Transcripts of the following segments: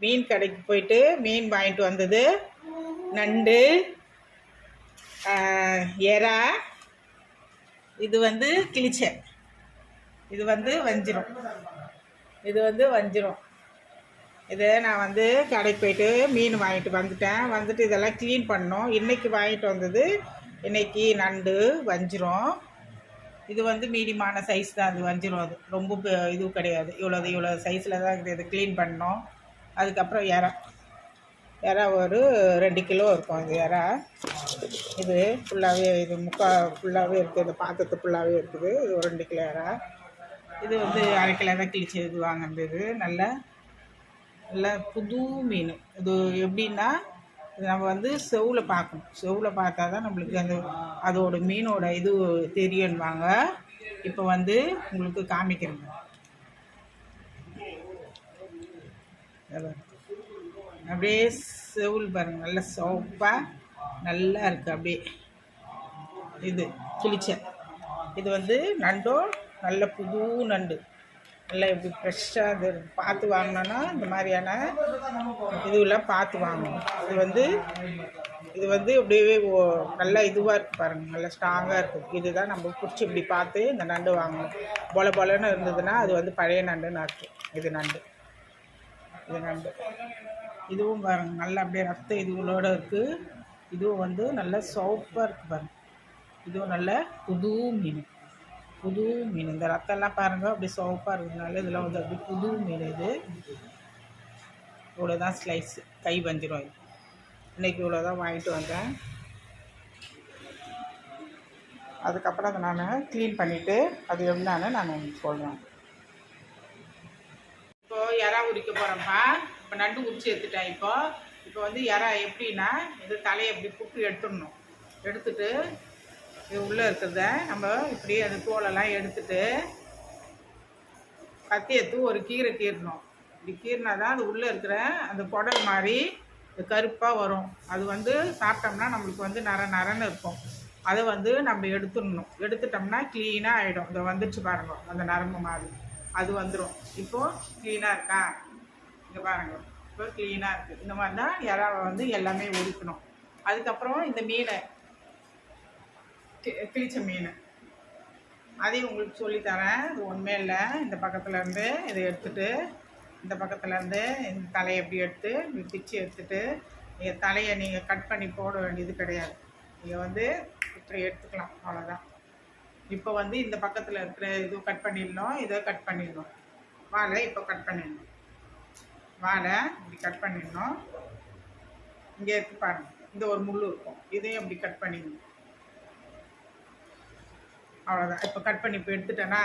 மீன் கடைக்கு போயிட்டு மீன் வாங்கிட்டு வந்தது. நண்டு ஆஹ், எறா. இது வந்து கிளிச்சை. இது வந்து வஞ்சிரும். இது வந்து வஞ்சிரும். இது நான் வந்து கடைக்கு போயிட்டு மீன் வாங்கிட்டு வந்துட்டேன். வந்துட்டு இதெல்லாம் க்ளீன் பண்ணோம். இன்றைக்கி வாங்கிட்டு வந்தது இன்றைக்கி நண்டு வஞ்சிரும். இது வந்து மீடியமான சைஸ் தான். அது வஞ்சிரும் அது. ரொம்ப இது கிடையாது. இவ்வளோ இவ்வளோ சைஸில் தான் இருக்குது இது க்ளீன் பண்ணோம். அதுக்கப்புறம் இறா இறா ஒரு ரெண்டு கிலோ இருக்கும் அது இறா இது ஃபுல்லாகவே இது முக்கா ஃபுல்லாகவே இருக்குது இந்த பாத்திரத்து ஃபுல்லாகவே இருக்குது. இது ஒரு ரெண்டு கிலோ இறா இது வந்து அரை கிலோ தான் கிழிச்சு இது வாங்கினது. நல்ல நல்ல புது மீன். இது எப்படின்னா இது நம்ம வந்து செவில் பார்க்கணும். செவில் பார்த்தா தான் நம்மளுக்கு அந்த அதோட மீனோட இது தெரியும்வாங்க இப்போ வந்து உங்களுக்கு காமிக்கிறேங்க இதை பாருங்க. அப்படியே செவுல் பாருங்க. நல்லா சோப்பாக நல்லா இருக்குது அப்படியே இது கிளிச்ச இது வந்து நண்டும் நல்ல புது நண்டு. நல்லா இப்படி ஃப்ரெஷ்ஷாக இது பார்த்து வாங்கினோன்னா இந்த மாதிரியான இதுவெல்லாம் பார்த்து வாங்கணும். இது வந்து இது வந்து அப்படியே ஓ- நல்லா இதுவாக இருக்குது பாருங்கள் நல்லா ஸ்ட்ராங்காக இருக்குது இதுதான் நம்ம பிடிச்சி இப்படி பார்த்து இந்த நண்டு வாங்கணும். பொல பொலன்னு இருந்ததுன்னா அது வந்து பழைய நண்டுன்னு அர்த்தம். இது நண்டு. இது நண்டு இதுவும் பாருங்க நல்லா அப்படியே ரத்த இதுகளோட இருக்குது இதுவும் வந்து நல்லா சோப்பாக இருக்குது பாருங்க. இதுவும் நல்ல புது மீன். புது மீன். இந்த ரத்தம்லாம் பாருங்கள் அப்படியே சோப்பாக இருக்கிறதுனால இதெல்லாம் வந்து அப்படியே புது மீன் இது. இவ்வளோதான் ஸ்லைஸ் கை வஞ்சிரும் இது. இன்றைக்கி இவ்வளோ தான் வாங்கிட்டு வந்தேன். அதுக்கப்புறம் அதை நான் க்ளீன் பண்ணிவிட்டு அது என்னன்னு நான் சொல்கிறேன் இப்போ இறா உரிக்க போகிறோம்ப்பா இப்போ நண்டு உரிச்சு எடுத்துட்டேன் இப்போ. இப்போ வந்து இறா எப்படின்னா இது தலையை இப்படி புட்டு எடுத்துடணும். எடுத்துட்டு இது உள்ளே இருக்கிறத நம்ம இப்படி அந்த தோலெல்லாம் எடுத்துட்டு கத்தி எடுத்து ஒரு கீரை கீறணும். இப்படி கீறினா தான் அது உள்ளே இருக்கிற அந்த குடல் மாதிரி கருப்பாக வரும். அது வந்து சாப்பிட்டோம்னா நம்மளுக்கு வந்து நர நரன்னு இருக்கும். அதை வந்து நம்ம எடுத்துடணும். எடுத்துட்டோம்னா க்ளீனாக ஆகிடும் இதை வந்துட்டு பாருங்க அந்த நரம்பு மாதிரி. அது வந்துடும் இப்போது க்ளீனாக இருக்கா? இங்கே பாருங்கள் இப்போ க்ளீனாக இருக்குது இந்த மாதிரி தான் இறாவை வந்து எல்லாமே உரிக்கணும். அதுக்கப்புறம் இந்த மீனை கி- கிழிச்ச மீன். அதையும் உங்களுக்கு சொல்லித்தரேன் இது ஒன்றுமே இல்லை. இந்த பக்கத்துலேருந்து இதை எடுத்துகிட்டு இந்த பக்கத்துலேருந்து இந்த தலையை எப்படி எடுத்து இப்படி பிச்சு எடுத்துட்டு நீங்கள் தலையை நீங்கள் கட் பண்ணி போட வேண்டியது கிடையாது. நீங்கள் வந்து இப்படி எடுத்துக்கலாம். அவ்வளோதான் இப்போ வந்து இந்த பக்கத்தில் இருக்கிற இது கட் பண்ணிடணும் இதை கட் பண்ணிடணும். வாழை இப்போ கட் பண்ணிடணும். வாழை இப்படி கட் பண்ணிடணும். இங்கே இருக்கு பாருங்க. இந்த ஒரு முள் இருக்கும். இதையும் இப்படி கட் பண்ணிடணும். அவ்வளோதான் இப்போ கட் பண்ணி இப்போ எடுத்துட்டேன்னா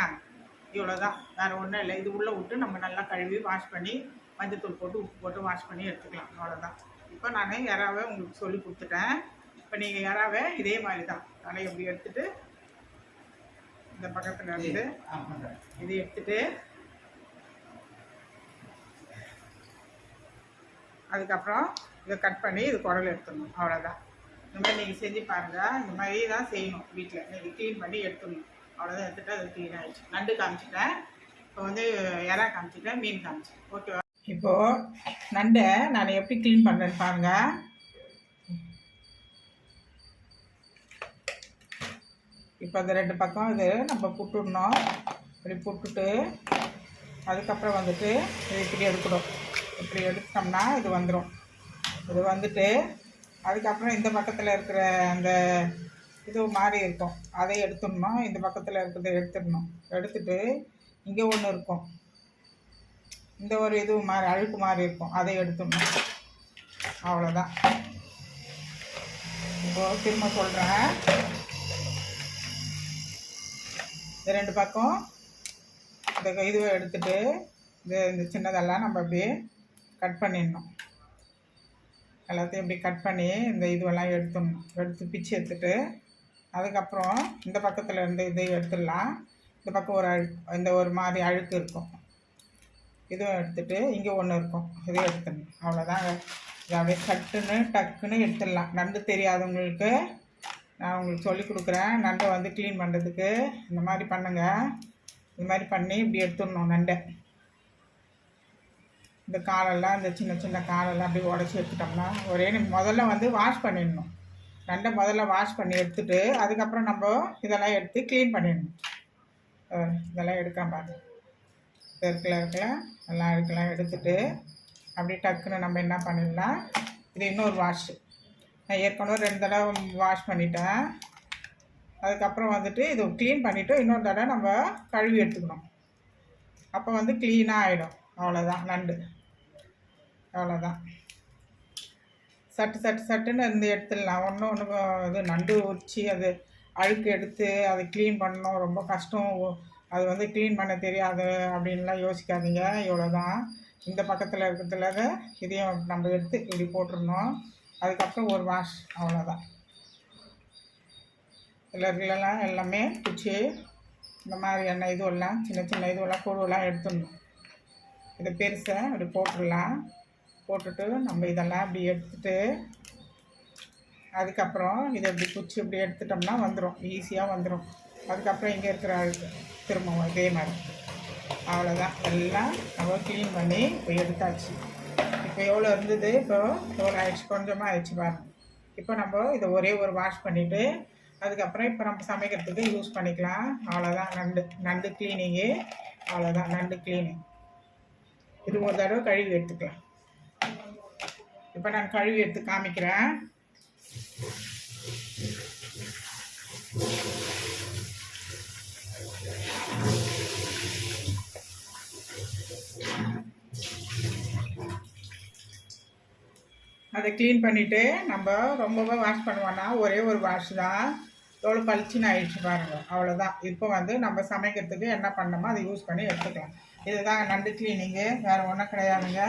இவ்வளோதான் வேறு ஒன்றும் இல்லை. இது உள்ளே விட்டு நம்ம நல்லா கழுவி வாஷ் பண்ணி மஞ்சத்தூள் போட்டு உப்பு போட்டு வாஷ் பண்ணி எடுத்துக்கலாம். அவ்வளோதான் இப்போ நான் யாராவே உங்களுக்கு சொல்லி கொடுத்துட்டேன். இப்போ நீங்கள் யாராவே இதே மாதிரி தான். தலையை இப்படி எடுத்துட்டு இந்த பக்கத்தில் இருந்து இது எடுத்துட்டு அதுக்கப்புறம் இதை கட் பண்ணி இது குடல் எடுத்துடணும். அவ்வளோதான் இந்த மாதிரி நீங்கள் செஞ்சு பாருங்கள் இந்த மாதிரி தான் செய்யணும் வீட்டில் நீங்கள் க்ளீன் பண்ணி எடுத்துடணும். அவ்வளோதான் எடுத்துட்டு அது க்ளீன் ஆகிடுச்சு நண்டு காமிச்சிட்டேன். இப்போ வந்து இறா காமிச்சிட்டேன். மீன் காமிச்சேன் ஓகேவா? இப்போது நண்டை நான் எப்படி க்ளீன் பண்ணுறேன்னு பாருங்கள் இப்போ அந்த ரெண்டு பக்கம் இது நம்ம புட்டுடணும். இப்படி புட்டுட்டு அதுக்கப்புறம் வந்துட்டு இது இப்படி எடுக்கணும். இப்படி எடுத்தோம்னா இது வந்துடும் இது வந்துட்டு அதுக்கப்புறம் இந்த பக்கத்தில் இருக்கிற அந்த இது மாதிரி இருக்கும். அதை எடுத்துடணும். இந்த பக்கத்தில் இருக்கிறத எடுத்துடணும். எடுத்துட்டு இங்கே ஒன்று இருக்கும். இந்த ஒரு இது மாதிரி அழுக்கு மாதிரி இருக்கும். அதை எடுத்துடணும். அவ்வளோதான் இப்போ திரும்ப சொல்கிறேன் இந்த ரெண்டு பக்கம் இந்த இதுவை எடுத்துட்டு இந்த இந்த சின்னதெல்லாம் நம்ம அப்படியே கட் பண்ணிடணும். எல்லாத்தையும் இப்படி கட் பண்ணி இந்த இதுவெல்லாம் எடுத்துடணும். எடுத்து பிச்சு எடுத்துட்டு அதுக்கப்புறம் இந்த பக்கத்தில் இருந்து இதை எடுத்துடலாம். இந்த பக்கம் ஒரு அழு இந்த ஒரு மாதிரி அழுக்கு இருக்கும். இதுவும் எடுத்துகிட்டு இங்கே ஒன்று இருக்கும். இதையும் எடுத்துடணும். அவ்வளோதாங்க இதை அப்படியே கட்டுன்னு டக்குன்னு எடுத்துடலாம். நண்டு தெரியாதவங்களுக்கு நான் உங்களுக்கு சொல்லி கொடுக்குறேன். நண்டை வந்து க்ளீன் பண்ணுறதுக்கு இந்த மாதிரி பண்ணுங்கள் இந்த மாதிரி பண்ணி இப்படி எடுத்துடணும் நண்டை. இந்த காலெல்லாம் இந்த சின்ன சின்ன காலெல்லாம் அப்படியே உடச்சி எடுத்துட்டோம்னா ஒரே முதல்ல வந்து வாஷ் பண்ணிடணும். நண்டை முதல்ல வாஷ் பண்ணி எடுத்துட்டு அதுக்கப்புறம் நம்ம இதெல்லாம் எடுத்து க்ளீன் பண்ணிடணும். இதெல்லாம் எடுக்காம பாரு இது இருக்குல்ல இருக்குல்ல? எல்லாம் இருக்கலாம் எடுத்துட்டு அப்படியே டக்குன்னு நம்ம என்ன பண்ணிடலாம்? இது இன்னொரு வாஷு நான் ஏற்கனவே ரெண்டு தடவை வாஷ் பண்ணிட்டேன். அதுக்கப்புறம் வந்துட்டு இது க்ளீன் பண்ணிவிட்டு இன்னொரு தடவை நம்ம கழுவி எடுத்துக்கணும். அப்போ வந்து க்ளீனாக ஆகிடும் அவ்வளோதான் நண்டு. அவ்வளோதான் சட்டு சட்டு சட்டுன்னு இருந்து எடுத்துடலாம். ஒன்றும் ஒன்று இது நண்டு உரிச்சி அது அழுக்கு எடுத்து அதை க்ளீன் பண்ணணும். ரொம்ப கஷ்டம். அது வந்து க்ளீன் பண்ண தெரியாது அப்படின்லாம் யோசிக்காதீங்க. இவ்வளோதான் இந்த பக்கத்தில் இருக்கிறதுல இதையும் நம்ம எடுத்து இப்படி போட்டுருணும் அதுக்கப்புறம் ஒரு வாஷ் அவ்வளோதான் இதில் எல்லாமே குச்சி இந்த மாதிரியான இதுவெல்லாம் சின்ன சின்ன இதுவெல்லாம் கூடுவெல்லாம் எடுத்துடணும். இதை பெருசை அப்படி போட்டுடலாம். போட்டுட்டு நம்ம இதெல்லாம் இப்படி எடுத்துட்டு அதுக்கப்புறம் இதை இப்படி குச்சி இப்படி எடுத்துட்டோம்னா வந்துடும் ஈஸியாக வந்துடும் அதுக்கப்புறம் இங்கே இருக்கிற அழுக்கு திரும்பவும் இதே மாதிரி. அவ்வளோதான் எல்லாம் நம்ம க்ளீன் பண்ணி இப்போ எடுத்தாச்சு. இப்போ எவ்வளோ இருந்தது? இப்போ எவ்வளோ ஆயிடுச்சு கொஞ்சமாக ஆயிடுச்சு பாருங்கள் இப்போ நம்ம இதை ஒரே ஒரு வாஷ் பண்ணிவிட்டு அதுக்கப்புறம் இப்போ நம்ம சமைக்கிறதுக்கு யூஸ் பண்ணிக்கலாம். அவ்வளோதான் நண்டு நண்டு க்ளீனிங்கு அவ்வளோதான் நண்டு க்ளீனிங் இது ஒரு தடவை கழுவி எடுத்துக்கலாம். இப்போ நான் கழுவி எடுத்து காமிக்கிறேன். அதை க்ளீன் பண்ணிவிட்டு நம்ம ரொம்பவே வாஷ் பண்ணுவோன்னா ஒரே ஒரு வாஷ் தான். எவ்வளோ பளிச்சுன்னு ஆயிடுச்சு பாருங்கள் அவ்வளோதான் இப்போ வந்து நம்ம சமைக்கிறதுக்கு என்ன பண்ணணுமோ அதை யூஸ் பண்ணி எடுத்துக்கலாம். இதுதான் நண்டு க்ளீனிங்கு வேறு ஒன்றும் கிடையாதுங்க.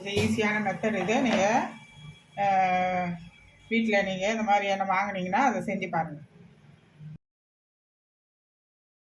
இது ஈஸியான மெத்தட் இது. நீங்கள் வீட்டில் நீங்கள் இந்த மாதிரி என்ன வாங்கினீங்கன்னா அதை செஞ்சு பாருங்கள்